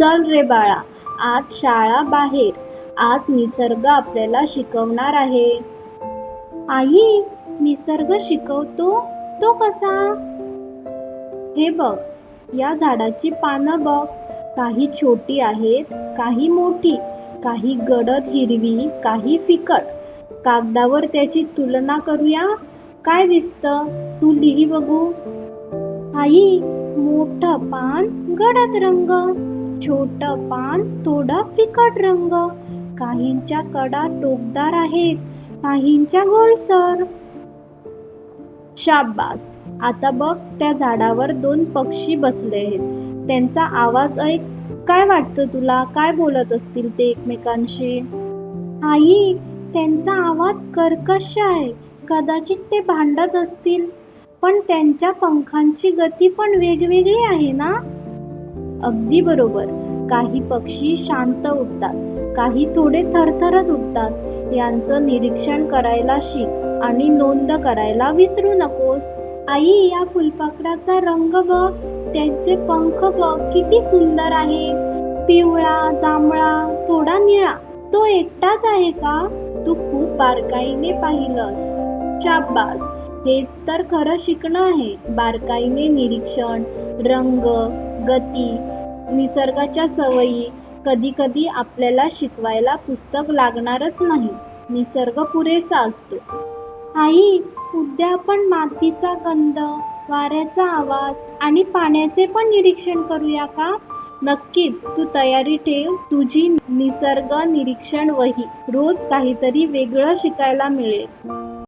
चल रे बाळा आज शाळा बाहेर. आज निसर्ग आपल्याला शिकवणार आहे. आई निसर्ग शिकवतो तो कसा? हे बघ या झाडाची पानं बघ. काही छोटी आहेत काही मोठी. काही गडद हिरवी काही फिकट. कागदावर त्याची तुलना करूया? काय दिसतं? तू लिही बघू. आई मोठ पान गडद रंग. छोट पान थोडा फिकट रंग. काहींच्या कडा टोकदार आहेत काहींच्या गोलसर शाबास आता बघ त्या झाडावर दोन पक्षी बसले आहेत. त्यांचा आवाज ऐक काय वाटतं तुला? काय बोलत असतील ते एकमेकांशी? आई त्यांचा आवाज कर्कश आहे. कदाचित ते भांडत असतील. पण त्यांच्या पंखांची गती पण वेगवेगळी आहे ना? अगदी बरोबर. काही पक्षी शांत उठतात काही थोडे थरथरत उठतात. यांचं निरीक्षण करायला शिक आणि नोंद करायला विसरू नकोस. आई या फुलपाखराचा रंग बघ त्यांचे पंख बघ किती सुंदर आहे. पिवळा जांभळा थोडा निळा. तो एकटाच आहे का? तू खूप बारकाईने पाहिलंस. शाबास हेच तर खरं शिकणं आहे. बारकाईने निरीक्षण रंग गती निसर्गाच्या सवयी कधी कधी आपल्याला शिकवायला पुस्तक लागणारच नाही. निसर्ग पुरेसा असतो. आई उद्या आपण मातीचा गंध वाऱ्याचा आवाज आणि पाण्याचे पण निरीक्षण करूया का? नक्कीच तू तयारी ठेव. तुझी निसर्ग निरीक्षण वही रोज काहीतरी वेगळं शिकायला मिळेल.